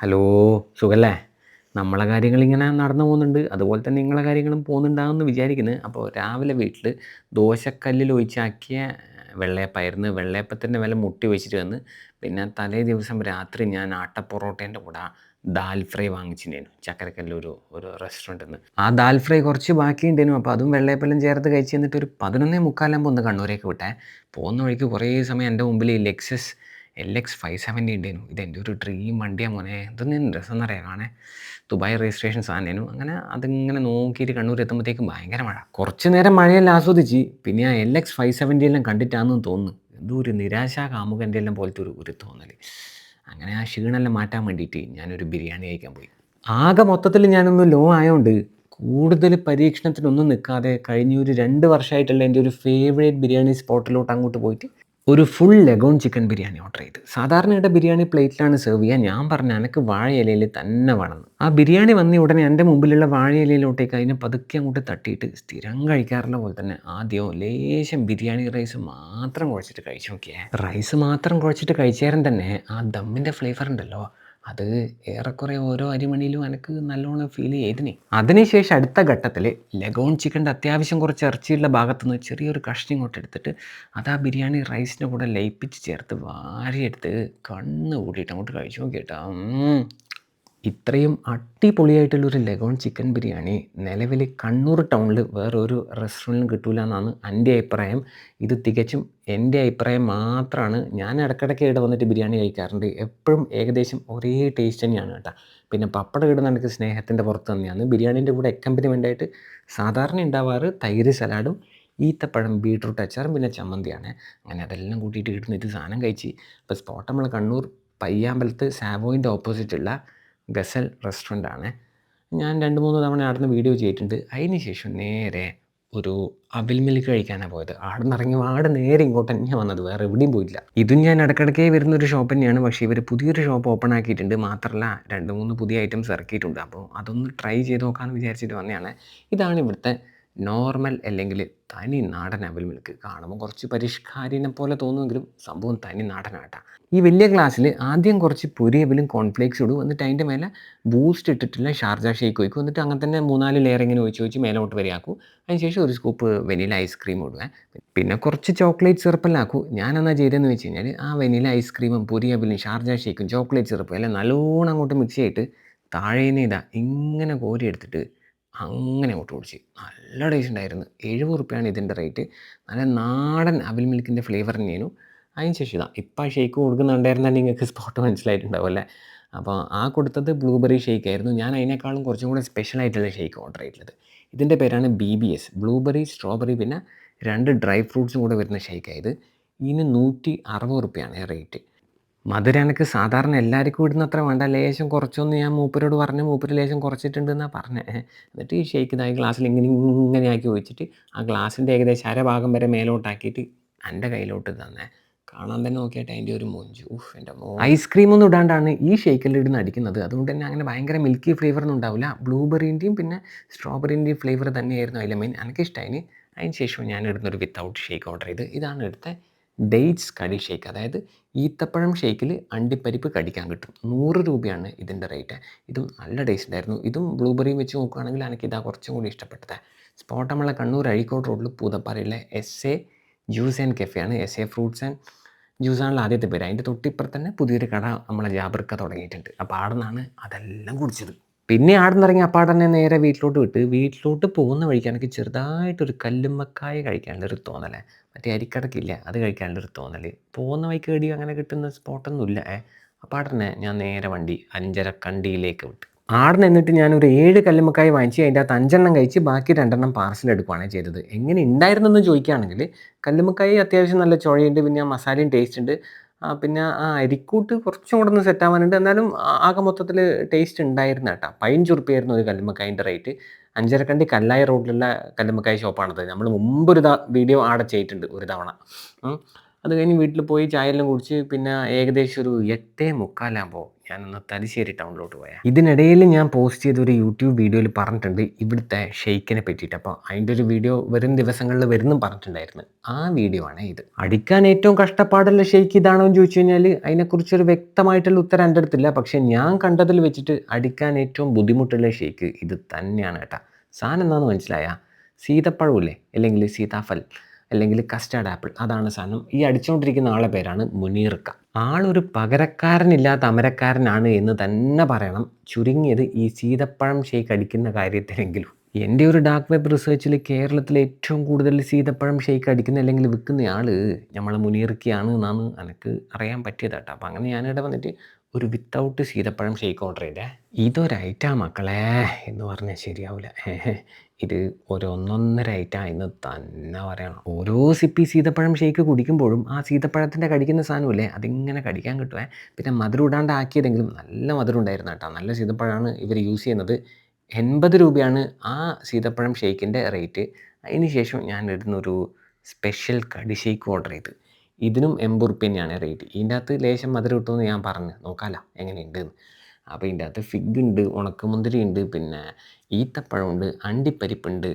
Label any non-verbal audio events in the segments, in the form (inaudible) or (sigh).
Hello സുഖല്ലേ? നമ്മളെ കാര്യങ്ങളിങ്ങനെ നടന്നു പോകുന്നുണ്ട്. അതുപോലെ തന്നെ നിങ്ങളെ കാര്യങ്ങളും പോകുന്നുണ്ടാകുമെന്ന് വിചാരിക്കുന്നു. അപ്പോൾ രാവിലെ വീട്ടിൽ ദോശക്കല്ലിൽ ഒഴിച്ചാക്കിയ വെള്ളയപ്പായിരുന്നു. വെള്ളയപ്പത്തിന്റെ വില മുട്ടി വെച്ചിട്ട് വന്ന് പിന്നെ തലേ ദിവസം രാത്രി ഞാൻ ആട്ടപ്പൊറോട്ടേന്റെ കൂടെ ദാൽ ഫ്രൈ വാങ്ങിച്ചിട്ടുണ്ടായിരുന്നു. ചക്കരക്കല്ലൂർ ഒരു റെസ്റ്റോറന്റിൽ നിന്ന് ആ ദാൽ ഫ്രൈ കുറച്ച് ബാക്കിയുണ്ടായിരുന്നു. അപ്പോൾ അതും വെള്ളയപ്പെല്ലാം ചേർത്ത് കഴിച്ച് എന്നിട്ട് ഒരു പതിനൊന്നേ മുക്കാലാകുമ്പോൾ ഒന്ന് കണ്ണൂരേക്ക് വിട്ടേ. പോകുന്ന വഴിക്ക് കുറേ സമയം എന്റെ മുമ്പിൽ ഈ Lexus L X five seventy ഉണ്ടായിരുന്നു ഇതെന്റെ ഒരു ഡ്രീം വണ്ടിയാണ് മോനെ. ഇതൊന്നും രസം എന്നറിയാം കാണേ? ദുബായ് രജിസ്ട്രേഷൻ സാധനമായിരുന്നു അങ്ങനെ അതിങ്ങനെ നോക്കിയിട്ട് കണ്ണൂർ എത്തുമ്പോഴത്തേക്കും ഭയങ്കര മഴ. കുറച്ച് നേരം മഴയെല്ലാം ആസ്വദിച്ച്. പിന്നെ ആ എൽ എക്സ് ഫൈവ് സെവന്റി എല്ലാം കണ്ടിട്ടാണെന്ന് തോന്നുന്നു. എന്തോ ഒരു നിരാശാ കാമുകന്റെ എല്ലാം പോലത്തെ ഒരു ഒരു തോന്നൽ അങ്ങനെ ആ ക്ഷീണമെല്ലാം മാറ്റാൻ വേണ്ടിയിട്ട് ഞാനൊരു ബിരിയാണി കഴിക്കാൻ പോയി. ആകെ മൊത്തത്തിൽ ഞാനൊന്ന് ലോ ആയതുകൊണ്ട് കൂടുതൽ പരീക്ഷണത്തിനൊന്നും നിൽക്കാതെ കഴിഞ്ഞ ഒരു രണ്ട് വർഷമായിട്ടുള്ള എന്റെ ഒരു ഫേവറേറ്റ് ബിരിയാണി സ്പോട്ടിലോട്ട് അങ്ങോട്ട് പോയിട്ട് ഒരു full leghorn chicken biryani order ചെയ്ത്. സാധാരണയുടെ ബിരിയാണി പ്ലേറ്റിലാണ് സെർവ് ചെയ്യുക ഞാൻ പറഞ്ഞ എനിക്ക് വാഴയിലയിൽ തന്നെ വേണമെന്ന് ആ ബിരിയാണി വന്ന ഉടനെ എന്റെ മുമ്പിലുള്ള വാഴയിലയിലോട്ടേക്ക് അതിനെ പതുക്കെ അങ്ങോട്ട് തട്ടിയിട്ട് സ്ഥിരം കഴിക്കാറുള്ള പോലെ തന്നെ ആദ്യം ലേശം ബിരിയാണി റൈസ് മാത്രം കുഴച്ചിട്ട് കഴിച്ചു നോക്കിയേ. റൈസ് മാത്രം കുഴച്ചിട്ട് കഴിച്ചേരം തന്നെ ആ ദമ്മിന്റെ ഫ്ലേവർ ഉണ്ടല്ലോ. അത് ഏറെക്കുറെ ഓരോ അരിമണിയിലും എനിക്ക് നല്ലോണം ഫീൽ ചെയ്തിനി. അതിനുശേഷം അടുത്ത ഘട്ടത്തിൽ ലഗോൺ ചിക്കന്റെ അത്യാവശ്യം കുറച്ച് ഇറച്ചിയുള്ള ഭാഗത്തുനിന്ന് ചെറിയൊരു കഷ്ണം ഇങ്ങോട്ട് എടുത്തിട്ട് അത് ആ ബിരിയാണി റൈസിന്റെ കൂടെ ലയിപ്പിച്ച് ചേർത്ത് വാരിയെടുത്ത് കണ്ണ് കൂട്ടിയിട്ട് അങ്ങോട്ട് കഴിച്ചു. നോക്കിയിട്ടാ ഇത്രയും അടിപൊളിയായിട്ടുള്ളൊരു ലഗോൺ ചിക്കൻ ബിരിയാണി നിലവിൽ കണ്ണൂർ ടൗണിൽ വേറൊരു റെസ്റ്റോറന്റിലും കിട്ടില്ല എന്നാണ് എന്റെ അഭിപ്രായം. ഇത് തികച്ചും എന്റെ അഭിപ്രായം മാത്രമാണ് ഞാൻ ഇടയ്ക്കിടയ്ക്ക് ഇവിടെ വന്നിട്ട് ബിരിയാണി കഴിക്കാറുണ്ട്. എപ്പോഴും ഏകദേശം ഒരേ ടേസ്റ്റ് തന്നെയാണ് കേട്ടോ. പിന്നെ പപ്പടം ഇടുന്ന എനിക്ക് സ്നേഹത്തിന്റെ പുറത്ത് തന്നെയാണ്. ബിരിയാണീന്റെ കൂടെ അക്കമ്പനിമെന്റ് ആയിട്ട് സാധാരണ ഉണ്ടാവാറ് തൈര് സലാഡും ഈത്തപ്പഴം ബീട്രൂട്ട് അച്ചാറും പിന്നെ ചമ്മന്തിയാണ്. അങ്ങനെ അതെല്ലാം കൂട്ടിയിട്ട് കിട്ടുന്ന ഇത് സാധനം കഴിച്ച്. ഇപ്പോൾ സ്പോട്ട് നമ്മൾ കണ്ണൂർ പയ്യാമ്പലത്ത് സാവോയിന്റെ ഓപ്പോസിറ്റുള്ള ഗസൽ റെസ്റ്റോറന്റ് ആണ് ഞാൻ രണ്ട് മൂന്ന് തവണ അവിടുന്ന് വീഡിയോ ചെയ്തിട്ടുണ്ട്. അതിന് ശേഷം നേരെ ഒരു അവിൽ മിൽക്ക് കഴിക്കാനാണ് പോയത്. അവിടെ നിന്ന് ഇറങ്ങി ആടെ നേരെ ഇങ്ങോട്ട് തന്നെ വന്നത്. വേറെ എവിടെയും പോയില്ല ഇതും ഞാൻ ഇടയ്ക്കിടയ്ക്ക് വരുന്ന ഒരു ഷോപ്പ് തന്നെയാണ്. പക്ഷേ ഇവർ പുതിയൊരു ഷോപ്പ് ഓപ്പൺ ആക്കിയിട്ടുണ്ട്. മാത്രമല്ല രണ്ട് മൂന്ന് പുതിയ ഐറ്റംസ് ഇറക്കിയിട്ടുണ്ട്. അപ്പോൾ അതൊന്ന് ട്രൈ ചെയ്ത് നോക്കാമെന്ന് വിചാരിച്ചിട്ട് വന്നതാണ്. ഇതാണ് ഇവിടുത്തെ നോർമൽ അല്ലെങ്കിൽ തനി നാടൻ അവൽ മിൽക്ക് കാണുമ്പോൾ കുറച്ച് പരിഷ്കാരിനെ പോലെ തോന്നുമെങ്കിലും സംഭവം തനി നാടനാട്ടാ. ഈ വലിയ ഗ്ലാസ്സിൽ ആദ്യം കുറച്ച് പൊരിയവിലും കോൺഫ്ലേക്സ് ഇടും എന്നിട്ട് അതിന്റെ മേലെ ബൂസ്റ്റ് ഇട്ടിട്ടുള്ള ഷാർജ ഷേക്ക് ഒഴിക്കും എന്നിട്ട് അങ്ങനെ തന്നെ മൂന്നാൽ ലെയർ ഇങ്ങനെ ഒഴിച്ച് ഒഴിച്ച് മേലോട്ട് വരെയാക്കും അതിനുശേഷം ഒരു സ്കൂപ്പ് വെനില ഐസ്ക്രീം ഇടുവേ. പിന്നെ കുറച്ച് ചോക്ലേറ്റ് സിറപ്പെല്ലാം ഞാൻ എന്നാ ചെയ്തതെന്ന് വെച്ച് കഴിഞ്ഞാൽ ആ വെനില ഐസ്ക്രീമും പൊരിയവിലും ഷാർജ ഷേക്കും ചോക്ലേറ്റ് സിറപ്പും എല്ലാം നല്ലോണം അങ്ങോട്ട് മിക്സ് ചെയ്തിട്ട് താഴേന്ന് ഇതാ ഇങ്ങനെ കോരി എടുത്തിട്ട് അങ്ങനെ അങ്ങോട്ട് കുടിച്ച് നല്ല ടേസ്റ്റ് ഉണ്ടായിരുന്നു. എഴുപത് റുപ്യാണ് ഇതിന്റെ റേറ്റ് നല്ല നാടൻ അവിൽ മിൽക്കിന്റെ ഫ്ലേവർ തന്നെയായിരുന്നു. അതിന് ശേഷം ഇതാ ഇപ്പം ആ ഷേക്ക് കൊടുക്കുന്നുണ്ടായിരുന്നാൽ നിങ്ങൾക്ക് സ്പോട്ട് മനസ്സിലായിട്ടുണ്ടാവും അല്ലേ? അപ്പോൾ ആ കൊടുത്തത് ബ്ലൂബെറി ഷേക്ക് ആയിരുന്നു. ഞാൻ അതിനേക്കാളും കുറച്ചും കൂടെ സ്പെഷ്യൽ ആയിട്ടുള്ള ഷേക്ക് ഓർഡർ ചെയ്തിട്ടുള്ളത്. ഇതിന്റെ പേരാണ് B B S blueberry strawberry പിന്നെ രണ്ട് ഡ്രൈ ഫ്രൂട്ട്സും കൂടെ വരുന്ന ഷേക്കായത് ഇതിന് നൂറ്റി അറുപത് റുപ്യാണ് റേറ്റ് മധുരം എനിക്ക് സാധാരണ എല്ലാവർക്കും ഇടുന്ന അത്ര വേണ്ട. ലേശം കുറച്ചൊന്ന് ഞാൻ മൂപ്പരോട് പറഞ്ഞു മൂപ്പര് ലേശം കുറച്ചിട്ടുണ്ട് എന്നാണ് പറഞ്ഞത് എന്നിട്ട് ഈ ഷേക്ക് ഇതായി ഗ്ലാസ്സിൽ ഇങ്ങനെ ഇങ്ങനെ ആക്കി ഒഴിച്ചിട്ട് ആ ഗ്ലാസിന്റെ ഏകദേശം അരഭാഗം വരെ മേലോട്ടാക്കിയിട്ട് എന്റെ കയ്യിലോട്ട് തന്നെ കാണാൻ തന്നെ നോക്കിയിട്ട് അതിന്റെ ഒരു മൊഞ്ചു. ഊഫ് എന്റെ മോ. ഐസ്ക്രീം ഒന്നും ഇടാണ്ടാണ് ഈ ഷേക്കിൽ ഇടുന്ന അടിക്കുന്നത്. അതുകൊണ്ട് തന്നെ അങ്ങനെ ഭയങ്കര മിൽക്കി ഫ്ലേവർ ഒന്നും ഉണ്ടാവില്ല. ബ്ലൂബെറിന്റെയും പിന്നെ സ്ട്രോബെറിന്റെയും ഫ്ലേവർ തന്നെയായിരുന്നു അതിലെ മെയിൻ എനിക്കിഷ്ടമായി അതിന് ശേഷം ഞാൻ ഇടുന്നൊരു വിത്തൗട്ട് ഷേക്ക് ഓർഡർ ചെയ്ത്. ഇതാണ് എടുത്ത ഡേറ്റ്സ് കടി ഷേക്ക് അതായത് ഈത്തപ്പഴം ഷേക്കിൽ അണ്ടിപ്പരിപ്പ് കടിക്കാൻ കിട്ടും. നൂറ് രൂപയാണ് ഇതിന്റെ റേറ്റ് ഇതും നല്ല ടേസ്റ്റ് ഉണ്ടായിരുന്നു ഇതും ബ്ലൂബെറിയും വെച്ച് നോക്കുകയാണെങ്കിൽ എനിക്ക് ഇതാ കുറച്ചും കൂടി ഇഷ്ടപ്പെട്ടത്. സ്പോട്ട് നമ്മളെ കണ്ണൂർ അഴീക്കോട് റോഡിൽ പൂതപ്പാറയിലെ എസ് എ ജ്യൂസ് ആൻഡ് കെഫെയാണ് എസ് എ ഫ്രൂട്ട്സ് ആൻഡ് ജ്യൂസാണല്ലോ ആദ്യത്തെ പേര്. അതിന്റെ തൊട്ടിപ്പുറത്ത് തന്നെ പുതിയൊരു കട നമ്മളെ ജാബർക്ക തുടങ്ങിയിട്ടുണ്ട്. അപ്പോൾ അവിടെ നിന്നാണ് അതെല്ലാം കുടിച്ചത്. പിന്നെ ആടുന്നിറങ്ങി നിന്ന് ഇറങ്ങി അപ്പാടെ തന്നെ നേരെ വീട്ടിലോട്ട് വിട്ട് വീട്ടിലോട്ട് പോകുന്ന വഴിക്ക് എനിക്ക് ചെറുതായിട്ടൊരു കല്ലുമ്മക്കായ കഴിക്കാനുള്ളൊരു തോന്നലേ. മറ്റേ അരിക്കടക്കില്ല അത് കഴിക്കാനുള്ളൊരു തോന്നൽ പോകുന്ന വഴിക്ക് കടി അങ്ങനെ കിട്ടുന്ന സ്പോട്ടൊന്നുമില്ല ഏ. പാടനെ ഞാൻ നേരെ വണ്ടി അഞ്ചര കണ്ടിയിലേക്ക് വിട്ടു. ആടെ നിന്നിട്ട് ഞാനൊരു ഏഴ് കല്ലുമ്മക്കായ വാങ്ങിച്ച് അതിന്റെ അകത്ത് അഞ്ചെണ്ണം കഴിച്ച് ബാക്കി രണ്ടെണ്ണം പാർസൽ എടുക്കുകയാണ് ചെയ്തത്. എങ്ങനെ ഉണ്ടായിരുന്നെന്ന് ചോദിക്കുകയാണെങ്കിൽ കല്ലുമ്മക്കായ അത്യാവശ്യം നല്ല ചുഴയുണ്ട് പിന്നെ ആ മസാലയും ടേസ്റ്റ് ഉണ്ട്. പിന്നെ ആ അരിക്കൂട്ട് കുറച്ചും കൂടെ ഒന്ന് സെറ്റ് ആവാനുണ്ട്. എന്നാലും ആകെ മൊത്തത്തിൽ ടേസ്റ്റ് ഉണ്ടായിരുന്നു കേട്ടോ. പതിനഞ്ച് ചുറുപ്പിയായിരുന്നു ഒരു കല്ലുമ്മക്കായന്റെ റേറ്റ് അഞ്ചരക്കണ്ടി കല്ലായ റോഡിലുള്ള കല്ലുമ്മക്കായ ഷോപ്പാണത് നമ്മൾ മുമ്പ് ഒരു വീഡിയോ ആടെ ചെയ്തിട്ടുണ്ട് ഒരു തവണ. അത് കഴിഞ്ഞ് വീട്ടിൽ പോയി ചായയെല്ലാം കുടിച്ച് പിന്നെ ഏകദേശം ഒരു എട്ടേ മുക്കാലാകുമ്പോൾ ഞാനൊന്ന് തലശ്ശേരി ടൗണിലോട്ട് പോയാൽ ഇതിനിടയിൽ ഞാൻ പോസ്റ്റ് ചെയ്ത ഒരു യൂട്യൂബ് വീഡിയോയിൽ പറഞ്ഞിട്ടുണ്ട് ഇവിടുത്തെ ഷെയ്ക്കിനെ പറ്റിയിട്ട്. അപ്പോൾ അതിന്റെ ഒരു വീഡിയോ വരും ദിവസങ്ങളിൽ വരുന്നും പറഞ്ഞിട്ടുണ്ടായിരുന്നു. ആ വീഡിയോ ആണ് ഇത്. അടിക്കാൻ ഏറ്റവും കഷ്ടപ്പാടുള്ള ഷെയ്ക്ക് ഇതാണോ എന്ന് ചോദിച്ചു കഴിഞ്ഞാൽ അതിനെക്കുറിച്ചൊരു വ്യക്തമായിട്ടുള്ള ഉത്തരം എന്റെ അടുത്തില്ല. പക്ഷേ ഞാൻ കണ്ടതിൽ വെച്ചിട്ട് അടിക്കാൻ ഏറ്റവും ബുദ്ധിമുട്ടുള്ള ഷെയ്ക്ക് ഇത് തന്നെയാണ് കേട്ടോ. സാധനം എന്താണെന്ന് മനസ്സിലായ? സീതപ്പഴമില്ലേ അല്ലെങ്കിൽ സീതാഫൽ അല്ലെങ്കിൽ കസ്റ്റാർഡ് ആപ്പിൾ അതാണ് സാധനം. ഈ അടിച്ചുകൊണ്ടിരിക്കുന്ന ആളെ പേരാണ് മുനീർക്ക ആളൊരു പകരക്കാരനില്ലാത്ത അമരക്കാരനാണ് എന്ന് തന്നെ പറയണം. ചുരുങ്ങിയത് ഈ സീതപ്പഴം ഷേക്ക് അടിക്കുന്ന കാര്യത്തിലെങ്കിലും. എന്റെ ഒരു ഡാർക്ക് വെബ് റിസർച്ചിൽ കേരളത്തിലെ ഏറ്റവും കൂടുതൽ സീതപ്പഴം ഷേക്ക് അടിക്കുന്ന അല്ലെങ്കിൽ വിൽക്കുന്ന ആൾ നമ്മളെ മുനീർക്കയാണ് എന്നാണ് എനിക്ക് അറിയാൻ പറ്റിയത് കേട്ടോ. അപ്പോൾ അങ്ങനെ ഞാനിവിടെ വന്നിട്ട് ഒരു വിത്തൗട്ട് സീതപ്പഴം ഷേക്ക് ഓർഡർ ചെയ്തേ. ഇതൊരൈറ്റാ മക്കളെ എന്ന് പറഞ്ഞാൽ ശരിയാവില്ല (laughs) ഇത് ഓരോന്നൊന്നര ഐറ്റാ എന്ന് തന്നെ പറയണം. ഓരോ സിപ്പി സീതപ്പഴം ഷേക്ക് കുടിക്കുമ്പോഴും ആ സീതപ്പഴത്തിന്റെ കടിക്കുന്ന സാധനമില്ലേ അതിങ്ങനെ കടിക്കാൻ കിട്ടുവേ. പിന്നെ മധുരം ഇടാണ്ട് ആക്കിയതെങ്കിലും നല്ല മധുരം ഉണ്ടായിരുന്നു കേട്ടോ. നല്ല സീതപ്പഴമാണ് ഇവർ യൂസ് ചെയ്യുന്നത്. എൺപത് രൂപയാണ് ആ സീതപ്പഴം ഷേക്കിന്റെ റേറ്റ് അതിന് ശേഷം ഞാൻ ഇടുന്നൊരു സ്പെഷ്യൽ കടി ഷേക്ക് ഓർഡർ ചെയ്ത്. ഇതിനും എൺപത് റുപ്യ റേറ്റ് ഇതിന്റെ അകത്ത് ലേശം മധുരം ഇട്ടുമെന്ന് ഞാൻ പറഞ്ഞു. നോക്കാമല്ലോ എങ്ങനെയുണ്ട് അപ്പോൾ ഇതിന്റെ അകത്ത് ഫിഗ് ഉണ്ട് ഉണക്കമുന്തിരി ഉണ്ട് പിന്നെ ഈത്തപ്പഴമുണ്ട് അണ്ടിപ്പരിപ്പുണ്ട്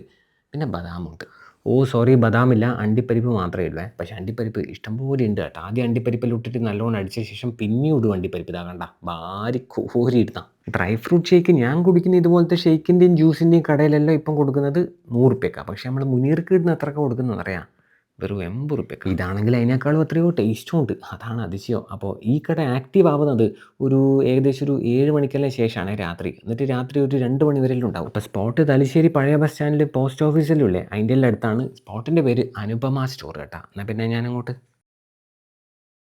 പിന്നെ ബദാമുണ്ട് ഓ സോറി ബദാമില്ല അണ്ടിപ്പരിപ്പ് മാത്രമേ ഉള്ളൂ പക്ഷേ അണ്ടിപ്പരിപ്പ് ഇഷ്ടംപോലെ ഉണ്ട് കേട്ടോ. ആദ്യം അണ്ടിപ്പരിപ്പിൽ ഇട്ടിട്ട് നല്ലോണം അടിച്ച ശേഷം പിന്നെയും ഇടും അണ്ടിപ്പരിപ്പ്. ഇതാ കണ്ട ഭാരി കോരി ഇടുന്ന. ഡ്രൈ ഫ്രൂട്ട് ഷേക്ക് ഞാൻ കുടിക്കുന്ന ഇതുപോലത്തെ ഷേക്കിന്റെയും ജ്യൂസിന്റെയും കടയിലെല്ലാം ഇപ്പം കൊടുക്കുന്നത് നൂറ് റുപ്യക്കാണ് പക്ഷേ നമ്മൾ മുനീർക്ക് ഇടുന്ന എത്രയൊക്കെ കൊടുക്കുന്നതെന്ന് അറിയാം വെറും എൺപത് റുപ്യക്ക്. ഇതാണെങ്കിൽ അതിനേക്കാളും എത്രയോ ടേസ്റ്റും ഉണ്ട്. അതാണ് അതിശയം. അപ്പോൾ ഈ കട ആക്റ്റീവ് ആവുന്നത് ഒരു ഏകദേശം ഒരു ഏഴ് മണിക്കെല്ലാം ശേഷമാണ് രാത്രി. എന്നിട്ട് രാത്രി ഒരു രണ്ട് മണി വരെയും ഉണ്ടാവും. അപ്പോൾ സ്പോട്ട് തലശ്ശേരി പഴയ ബസ് സ്റ്റാൻഡിൽ പോസ്റ്റ് ഓഫീസിലും ഇല്ലേ അതിന്റെ എല്ലാം അടുത്താണ്. സ്പോട്ടിന്റെ പേര് അനുപമ സ്റ്റോർ കേട്ടോ. എന്നാൽ പിന്നെ ഞാൻ അങ്ങോട്ട്